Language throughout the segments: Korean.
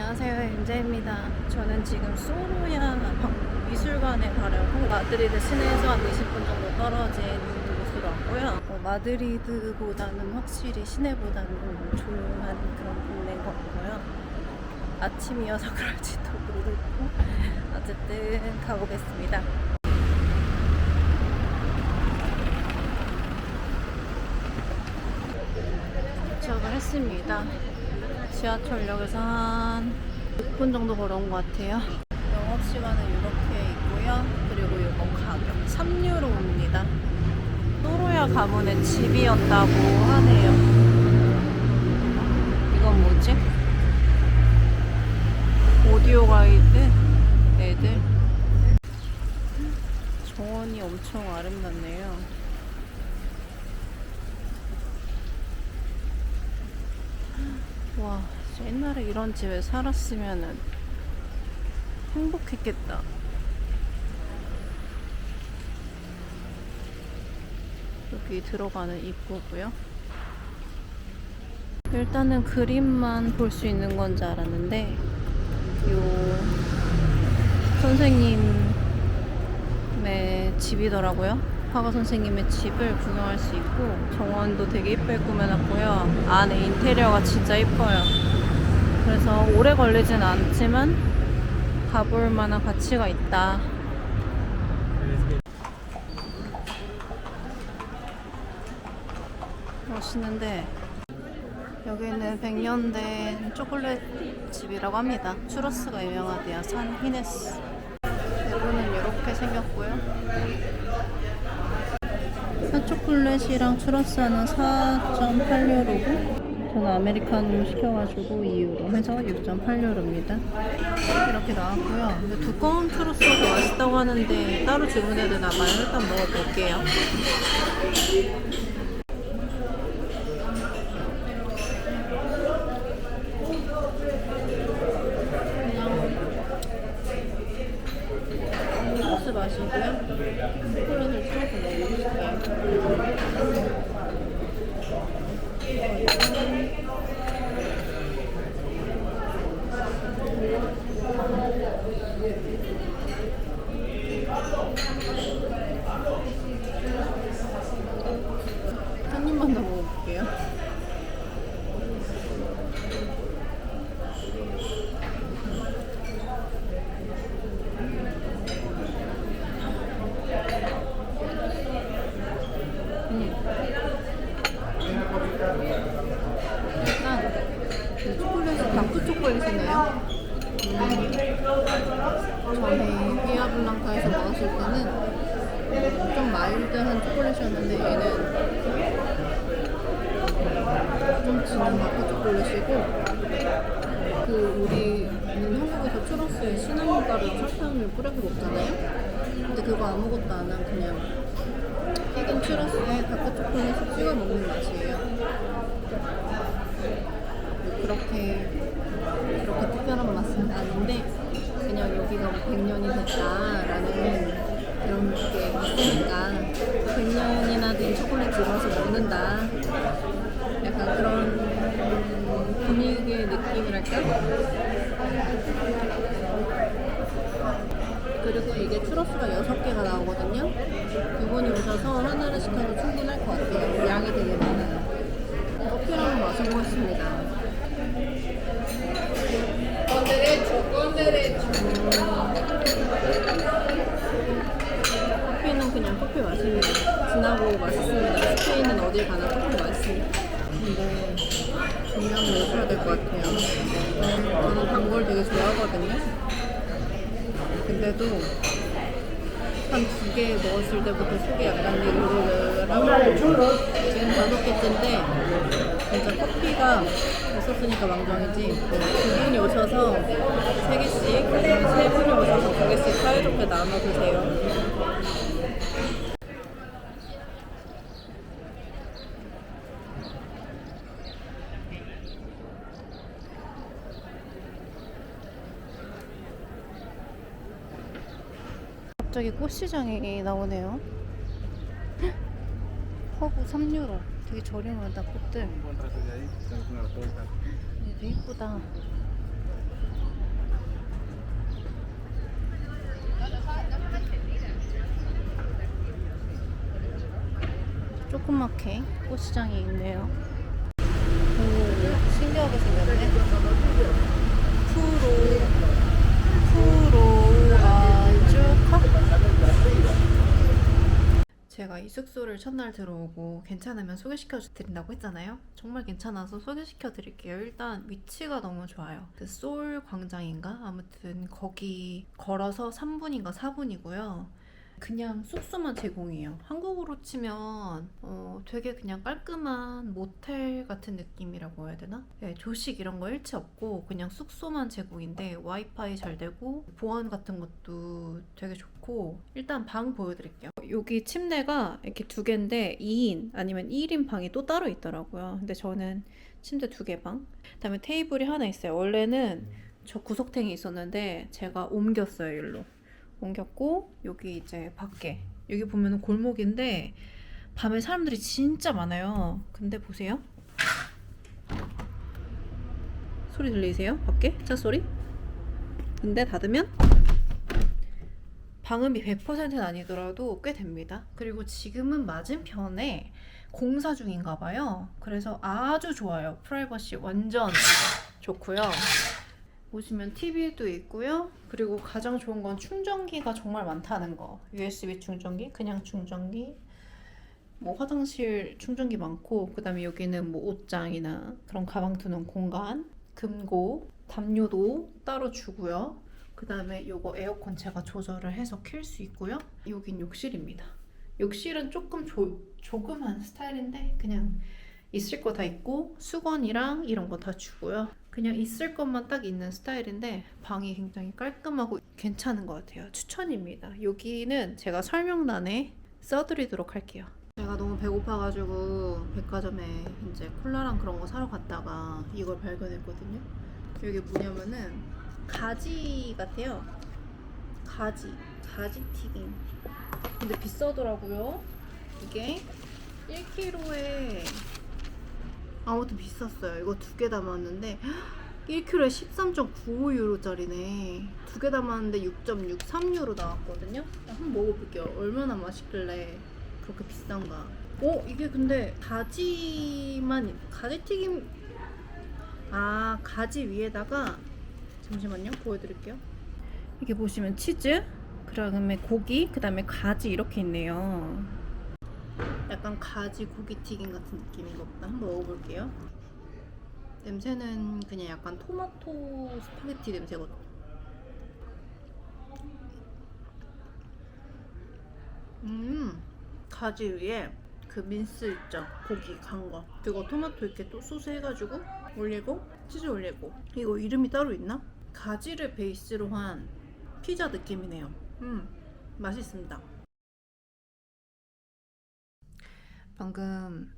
안녕하세요 임재입니다. 저는 지금 소로야 미술관에 가려고 마드리드 시내에서 한 20분 정도 떨어진 곳으로 왔고요. 어, 마드리드보다는 확실히 시내보다는 좀 조용한 그런 동네인 것 같고요. 아침이어서 그럴지도 모르고 어쨌든 가보겠습니다. 도착을 했습니다. 지하철역에서 한 6분 정도 걸어온 것 같아요. 영업시간은 이렇게 있고요. 그리고 이거 가격 3유로입니다. 또로야 가문의 집이었다고 하네요. 이건 뭐지? 오디오 가이드 애들 정원이 엄청 아름답네요. 와, 진짜 옛날에 이런 집에 살았으면은 행복했겠다. 여기 들어가는 입구고요. 일단은 그림만 볼 수 있는 건 줄 알았는데 요 선생님의 집이더라고요. 화가 선생님의 집을 구경할 수 있고 정원도 되게 이쁘게 꾸며놨고요. 안에 인테리어가 진짜 이뻐요. 그래서 오래 걸리진 않지만 가볼 만한 가치가 있다. 멋있는데 여기는 100년 된 초콜릿 집이라고 합니다. 추러스가 유명하대요. 산 히네스. 대부는 이렇게 생겼고요. 핫초콜릿이랑 추러스는 4.8유로고 저는 아메리카노 시켜가지고 2유로 해서 6.8유로입니다. 이렇게 나왔고요. 근데 두꺼운 더 맛있다고 하는데 따로 주문해도 나가요. 일단 먹어볼게요. 추러스 맛이고요. 초콜릿을 추러스 먹어볼게요. 한 입만 더 먹어볼게요. 음. 일단 이 초콜릿이 다크 초콜릿이네요. 음. 전에 비아블랑카에서 먹었을 때는 좀 마일드한 초콜릿이었는데 얘는 좀 진한 마카 초콜릿이고 그 우리는 한국에서 추러스에 시나몬 가루랑 설탕을 뿌려서 먹잖아요. 근데 그거 아무것도 안 한 그냥 튀긴 추러스에 다크 초콜릿을 찍어 먹는 맛이에요. 그렇게 그렇게 특별한 맛은 아닌데 그냥 여기가 뭐 100년이 됐다라는 그런 게 있으니까 100년이나 된 초콜릿 집어서 먹는다. 약간 그런 분위기의 느낌이랄까? 그리고 이게 추러스가 6개가 나오거든요. 두 분이 오셔서 하나를 시켜도 충분할 것 같아요. 양이 되게 많아요. 한번 마셔보겠습니다 커피는 그냥 커피 맛입니다. 진하고 맛있습니다. 스페인은 어딜 가나 커피 맛있습니다. 근데 중요한 걸 해줘야 될 것 같아요. 저는 단 걸 되게 좋아하거든요. 근데도 한 두 개 먹었을 때부터 속이 약간 유르르 하고 지금 다섯 개째인데 진짜 커피가 없었으니까 망정이지 두 분이 오셔서 세 개씩 세 분이 오셔서 두 개씩 사이좋게 나눠 드세요. 갑자기 꽃시장이 나오네요. 허구 3유로. 되게 저렴하다, 꽃들. 네, 되게 이쁘다. 조그맣게 꽃시장이 있네요. 오, 신기하게 생겼네. 프로, 프로. 제가 이 숙소를 첫날 들어오고 괜찮으면 소개시켜 드린다고 했잖아요. 정말 괜찮아서 소개시켜 드릴게요. 일단 위치가 너무 좋아요. 그 소울 광장인가? 아무튼 거기 걸어서 3분인가 4분이고요. 그냥 숙소만 제공이에요. 한국으로 치면 어, 되게 그냥 깔끔한 모텔 같은 느낌이라고 해야 되나? 네, 조식 이런 거 일체 없고 그냥 숙소만 제공인데 와이파이 잘 되고 보안 같은 것도 되게 좋고 일단 방 보여드릴게요. 여기 침대가 이렇게 두 개인데 2인 아니면 1인 방이 또 따로 있더라고요. 근데 저는 침대 두 개 방. 그다음에 테이블이 하나 있어요. 원래는 저 구석탱이 있었는데 제가 옮겼어요 일로. 옮겼고 여기 이제 밖에 여기 보면은 골목인데 밤에 사람들이 진짜 많아요. 근데 보세요. 소리 들리세요? 밖에 차 소리? 근데 닫으면 방음이 100%는 아니더라도 꽤 됩니다. 그리고 지금은 맞은편에 공사 중인가 봐요. 그래서 아주 좋아요. 프라이버시 완전 좋고요. 보시면 TV도 있고요. 그리고 가장 좋은 건 충전기가 정말 많다는 거. USB 충전기, 그냥 충전기, 뭐 화장실 충전기 많고, 그 다음에 여기는 뭐 옷장이나 그런 가방 두는 공간, 금고, 담요도 따로 주고요. 그 다음에 요거 에어컨 제가 조절을 해서 킬 수 있고요. 여긴 욕실입니다. 욕실은 조금 조, 조그만 스타일인데 그냥 있을 거 다 있고 수건이랑 이런 거 다 주고요. 그냥 있을 것만 딱 있는 스타일인데 방이 굉장히 깔끔하고 괜찮은 것 같아요. 추천입니다. 여기는 제가 설명란에 써드리도록 할게요. 제가 너무 배고파가지고 백화점에 이제 콜라랑 그런 거 사러 갔다가 이걸 발견했거든요. 여기 뭐냐면은 가지 같아요. 가지, 가지 튀김. 근데 비싸더라고요. 이게 1kg에 아무튼 비쌌어요. 이거 두 개 담았는데 1kg에 13.95유로짜리네. 두 개 담았는데 6.63유로 나왔거든요. 한번 먹어볼게요. 얼마나 맛있길래 그렇게 비싼가. 어 이게 근데 가지만 가지 튀김 아 가지 위에다가 잠시만요 보여드릴게요. 이게 보시면 치즈, 그다음에 고기, 그다음에 가지 이렇게 있네요. 약간 가지 고기 튀김 같은 느낌인가 보다. 한번 먹어볼게요. 냄새는 그냥 약간 토마토 스파게티 냄새거든. 음, 가지 위에 그 민스 있죠? 고기 간 거. 그거 토마토 이렇게 또 소스 해가지고 올리고 치즈 올리고. 이거 이름이 따로 있나? 가지를 베이스로 한 피자 느낌이네요. 음, 맛있습니다. 방금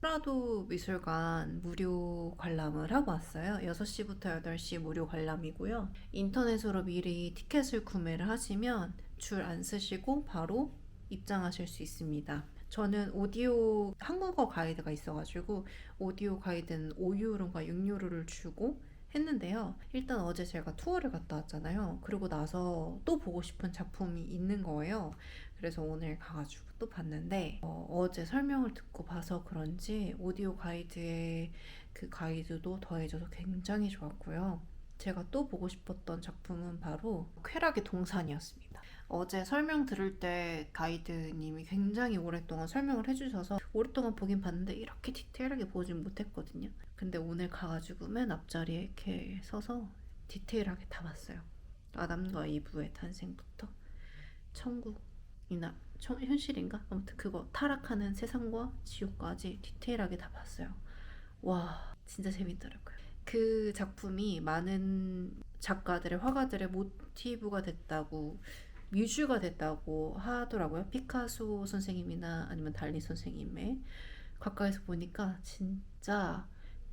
프라도 미술관 무료 관람을 하고 왔어요. 6시부터 8시 무료 관람이고요. 인터넷으로 미리 티켓을 구매를 하시면 줄 안 쓰시고 바로 입장하실 수 있습니다. 저는 오디오 한국어 가이드가 있어가지고 오디오 가이드는 5유로인가 6유로를 주고 했는데요. 일단 어제 제가 투어를 갔다 왔잖아요. 그리고 나서 또 보고 싶은 작품이 있는 거예요. 그래서 오늘 가가지고 또 봤는데 어, 제 설명을 듣고 봐서 그런지 오디오 가이드의 그 가이드도 더해져서 굉장히 좋았고요. 제가 또 보고 싶었던 작품은 바로 쾌락의 동산이었습니다. 어제 설명 들을 때 가이드님이 굉장히 오랫동안 설명을 해주셔서 오랫동안 보긴 봤는데 이렇게 디테일하게 보진 못했거든요. 근데 오늘 가가지고 맨 앞자리에 이렇게 서서 디테일하게 다 봤어요. 아담과 이브의 탄생부터 천국 이나 천- 현실인가? 아무튼 그거 타락하는 세상과 지옥까지 디테일하게 다 봤어요. 와 진짜 재밌더라고요. 그 작품이 많은 작가들의 화가들의 모티브가 됐다고 뮤즈가 됐다고 하더라고요. 피카소 선생님이나 아니면 달리 선생님의 가까이서 보니까 진짜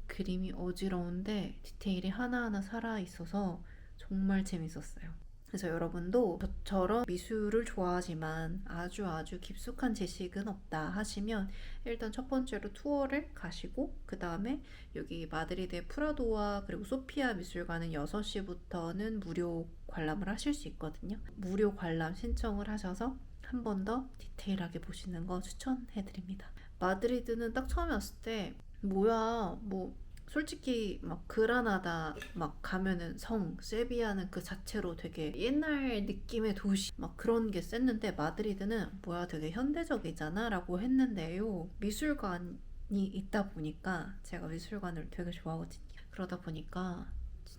그림이 어지러운데 디테일이 하나하나 살아 있어서 정말 재밌었어요. 그래서 여러분도 저처럼 미술을 좋아하지만 아주 아주 깊숙한 지식은 없다 하시면 일단 첫 번째로 투어를 가시고 그 다음에 여기 마드리드의 프라도와 그리고 소피아 미술관은 6시부터는 무료 관람을 하실 수 있거든요. 무료 관람 신청을 하셔서 한 번 더 디테일하게 보시는 거 추천해 드립니다. 마드리드는 딱 처음에 왔을 때 뭐야 뭐 솔직히 막 그라나다 막 가면은 성 세비야는 그 자체로 되게 옛날 느낌의 도시 막 그런 게 셌는데 마드리드는 뭐야 되게 현대적이잖아 라고 했는데요. 미술관이 있다 보니까 제가 미술관을 되게 좋아하거든요. 그러다 보니까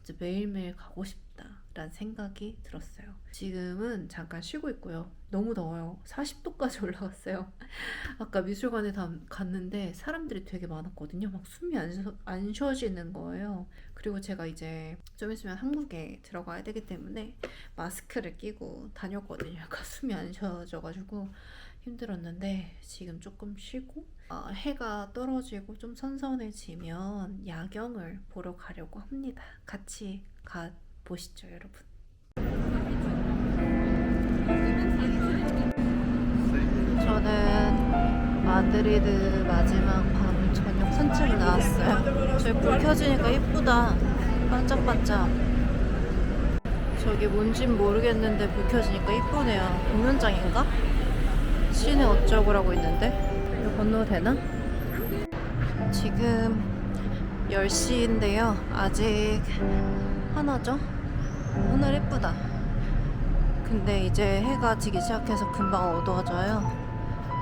진짜 매일매일 가고 싶다라는 생각이 들었어요 지금은 잠깐 쉬고 있고요 너무 더워요 40도까지 올라갔어요 아까 미술관에 다 갔는데 사람들이 되게 많았거든요. 막 숨이 안, 쉬- 안 쉬어지는 거예요. 그리고 제가 이제 좀 있으면 한국에 들어가야 되기 때문에 마스크를 끼고 다녔거든요. 약간 숨이 안 쉬어져가지고 힘들었는데 지금 조금 쉬고 아, 해가 떨어지고 좀 선선해지면 야경을 보러 가려고 합니다. 같이 가 보시죠, 여러분. 저는 마드리드 마지막 밤 저녁 산책을 나왔어요. 저기 불 켜지니까 이쁘다. 반짝반짝. 저기 뭔진 모르겠는데 불 켜지니까 이쁘네요. 공연장인가? 시내 어쩌고라고 있는데? 이거 건너도 되나? 지금 10시인데요. 아직 하나죠? 하늘 예쁘다. 근데 이제 해가 지기 시작해서 금방 어두워져요.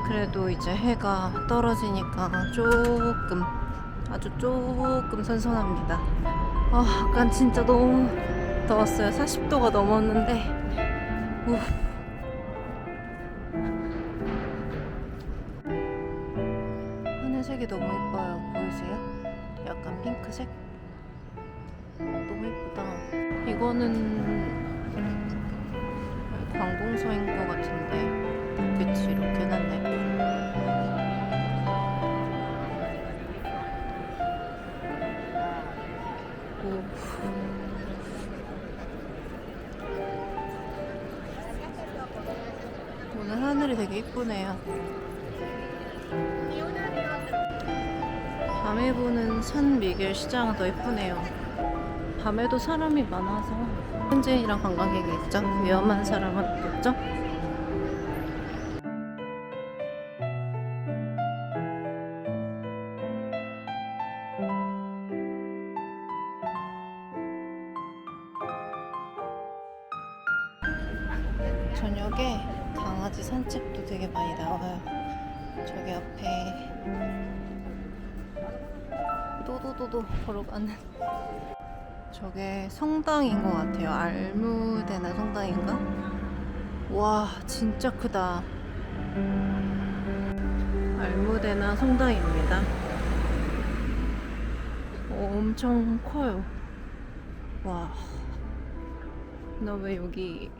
그래도 이제 해가 떨어지니까 조금 아주 조금 선선합니다. 아, 아까 진짜 너무 더웠어요. 40도가 넘었는데. 우. 색이 너무 예뻐요. 보이세요? 약간 핑크색? 너무 예쁘다. 이거는 관공서인 것 같은데 불빛이 이렇게 해놨네. 오. 오늘 하늘이 되게 이쁘네요. 밤에 보는 산 미겔 시장은 더 이쁘네요. 밤에도 사람이 많아서 현지인이랑 관광객이 있죠. 위험한 사람은 없겠죠. 성당인가? 와, 진짜 크다. 알무데나 성당입니다. 어, 엄청 커요. 와. 나 왜 여기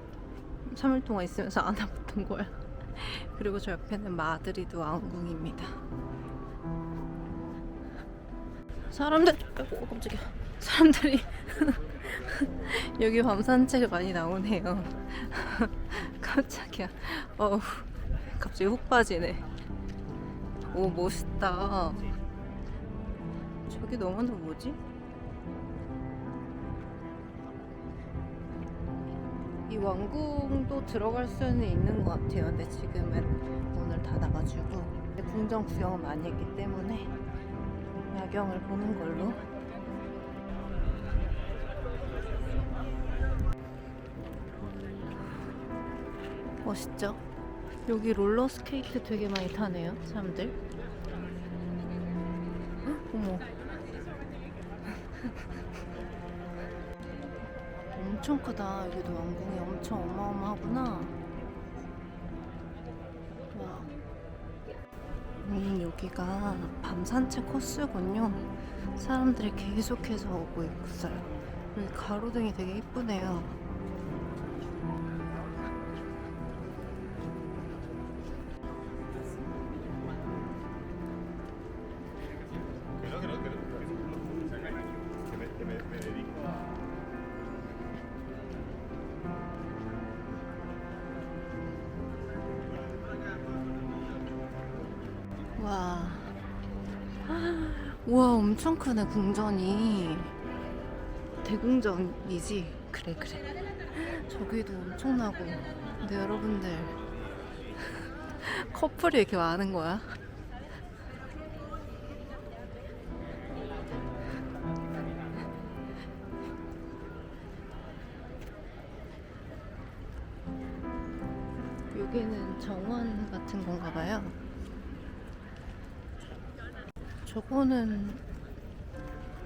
3일 동안 있으면서 안 와봤던 거야? 그리고 저 옆에는 마드리드 왕궁입니다. 사람들, 아이고, 깜짝이야. 사람들이 여기 밤 산책을 많이 나오네요. 깜짝이야. 어우, 갑자기 훅 빠지네. 오, 멋있다. 저기 너무나 뭐지? 이 왕궁도 들어갈 수는 있는 것 같아요. 근데 지금은 오늘 닫아가지고 궁전 구경을 많이 했기 때문에 야경을 보는 걸로 멋있죠? 여기 롤러 스케이트 되게 많이 타네요, 사람들. 헉, 어머. 엄청 크다. 여기도 왕궁이 엄청 어마어마하구나. 와. 음, 여기가 밤 산책 코스군요. 사람들이 계속해서 오고 있어요. 여기 가로등이 되게 이쁘네요. 크네 궁전이. 대궁전이지? 그래 그래. 저기도 엄청나고 근데 여러분들 커플이 이렇게 많은 거야? 여기는 정원 같은 건가 봐요. 저거는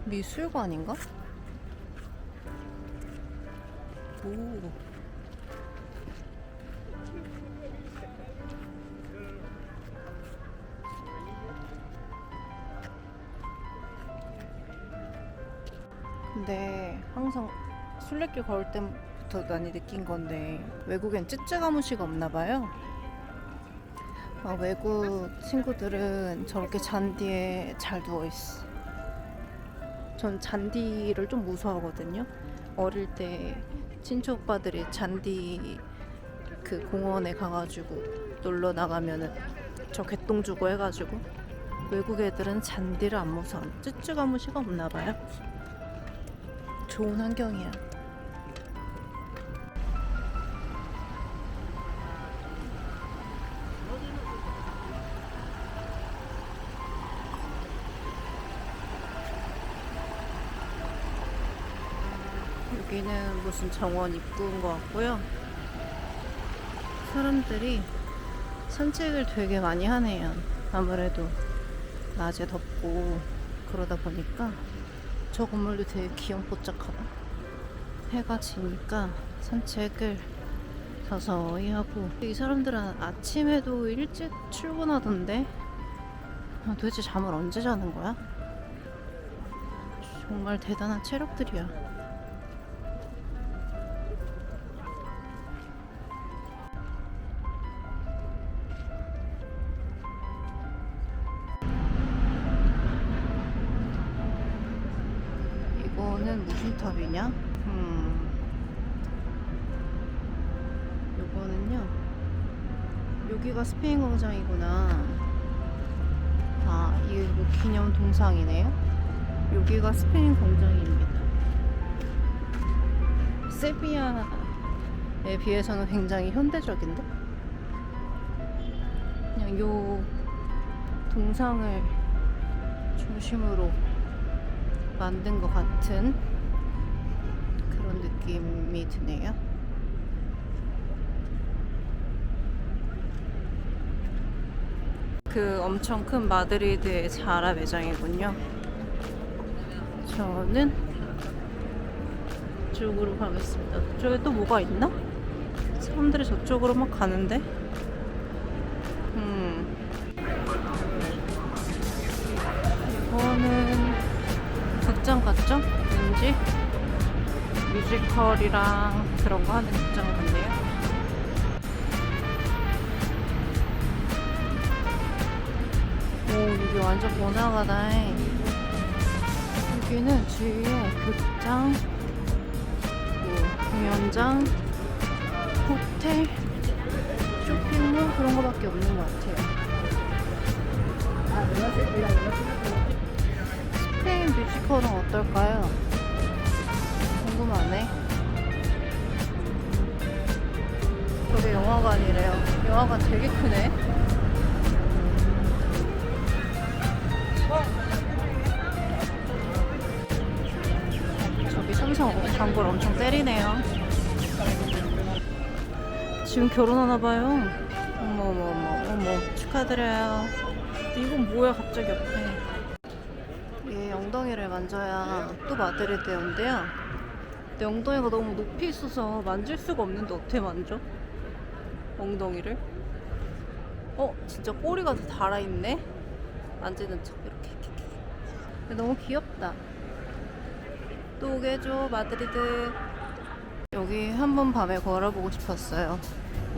미술관인가? 오. 근데 항상 술래길 걸을 때부터 많이 느낀 건데 외국엔 쯔쯔가무시가 없나 봐요. 아, 외국 친구들은 저렇게 잔디에 잘 누워 있어. 전 잔디를 좀 무서워하거든요. 어릴 때 친척 오빠들이 잔디 그 공원에 가가지고 놀러 나가면은 저 개똥 주고 해가지고 외국 애들은 잔디를 안 무서워. 쯔쯔가무시가 없나 봐요. 좋은 환경이야. 여기는 무슨 정원 입구인 것 같고요. 사람들이 산책을 되게 많이 하네요. 아무래도 낮에 덥고 그러다 보니까 저 건물도 되게 귀염뽀짝하다. 해가 지니까 산책을 서서히 하고 이 사람들은 아침에도 일찍 출근하던데 아, 도대체 잠을 언제 자는 거야? 정말 대단한 체력들이야. 탑이냐? 음. 요거는요. 여기가 스페인 광장이구나. 아, 이게 뭐 기념 동상이네요. 여기가 스페인 광장입니다. 세비야에 비해서는 굉장히 현대적인데? 그냥 요 동상을 중심으로 만든 것 같은 느낌이 드네요. 그 엄청 큰 마드리드의 자라 매장이군요. 저는 이쪽으로 가겠습니다. 저기 또 뭐가 있나? 사람들이 저쪽으로 막 가는데? 음. 이거는 극장 같죠? 왠지 뮤지컬이랑 그런 거 하는 극장 같네요. 오, 여기 완전 번화가다. 여기는 주위에 극장, 뭐 공연장, 호텔, 쇼핑몰 그런 거밖에 없는 것 같아요. 스페인 뮤지컬은 어떨까요? 궁금하네. 저게 영화관이래요. 영화관 되게 크네. 저기 삼성 광고를 엄청 때리네요. 지금 결혼하나봐요. 어머, 어머, 어머, 어머. 축하드려요. 이건 뭐야, 갑자기 옆에. 이 엉덩이를 만져야 또 마드리드에 온대요. 근데 엉덩이가 너무 높이 있어서 만질 수가 없는데 어떻게 만져? 엉덩이를? 어, 진짜 꼬리가 다 달아있네? 만지는 척 이렇게. 너무 귀엽다. 또 오게 해줘, 마드리드. 여기 한 번 밤에 걸어보고 싶었어요.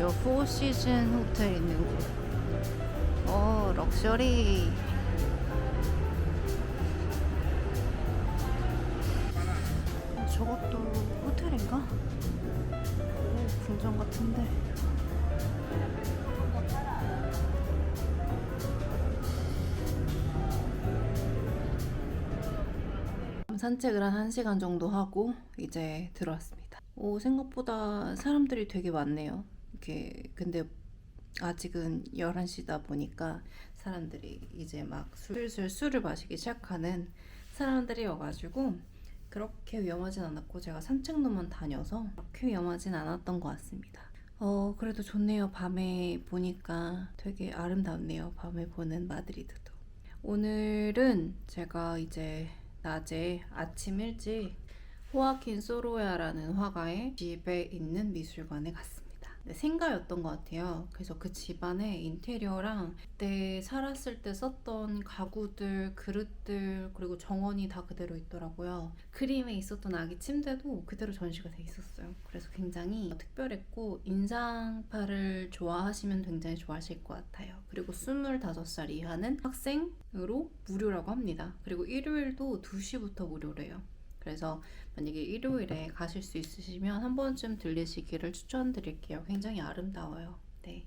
요 포시즌 호텔 있는 곳. 오, 럭셔리. 산책을 한 1시간 정도 하고 이제 들어왔습니다. 오, 생각보다 사람들이 되게 많네요. 이렇게 근데 아직은 11시다 보니까 사람들이 이제 막 슬슬 술을 마시기 시작하는 사람들이어가지고 그렇게 위험하진 않았고 제가 산책로만 다녀서 그렇게 위험하진 않았던 것 같습니다. 어, 그래도 좋네요. 밤에 보니까 되게 아름답네요. 밤에 보는 마드리드도. 오늘은 제가 이제 낮에 아침 일찍 호아킨 소로야라는 화가의 집에 있는 미술관에 갔습니다. 네, 생가였던 것 같아요. 그래서 그 집안의 인테리어랑 그때 살았을 때 썼던 가구들, 그릇들, 그리고 정원이 다 그대로 있더라고요. 그림에 있었던 아기 침대도 그대로 전시가 돼 있었어요. 그래서 굉장히 특별했고 인상파를 좋아하시면 굉장히 좋아하실 것 같아요. 그리고 25살 이하는 학생으로 무료라고 합니다. 그리고 일요일도 2시부터 무료래요. 그래서 만약에 일요일에 가실 수 있으시면 한 번쯤 들리시기를 추천드릴게요. 굉장히 아름다워요. 네.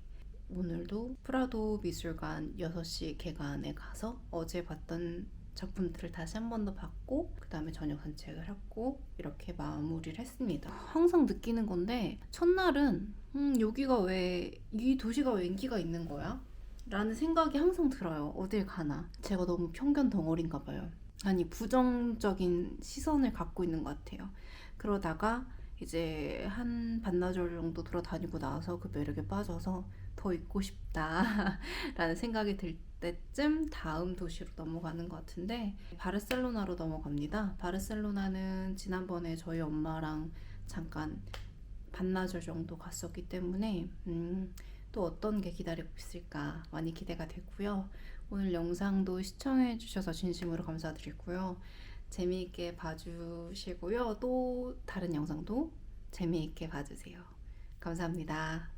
오늘도 프라도 미술관 6시 개관에 가서 어제 봤던 작품들을 다시 한 번 더 봤고 그 다음에 저녁 산책을 했고 이렇게 마무리를 했습니다. 항상 느끼는 건데 첫날은 음, 여기가 왜 이 도시가 왜 인기가 있는 거야? 라는 생각이 항상 들어요. 어딜 가나. 제가 너무 편견 덩어리인가 봐요. 아니 부정적인 시선을 갖고 있는 것 같아요. 그러다가 이제 한 반나절 정도 돌아다니고 나서 그 매력에 빠져서 더 있고 싶다라는 생각이 들 때쯤 다음 도시로 넘어가는 것 같은데 바르셀로나로 넘어갑니다. 바르셀로나는 지난번에 저희 엄마랑 잠깐 반나절 정도 갔었기 때문에 음, 또 어떤 게 기다리고 있을까 많이 기대가 되고요. 오늘 영상도 시청해 주셔서 진심으로 감사드리고요. 재미있게 봐주시고요. 또 다른 영상도 재미있게 봐주세요. 감사합니다.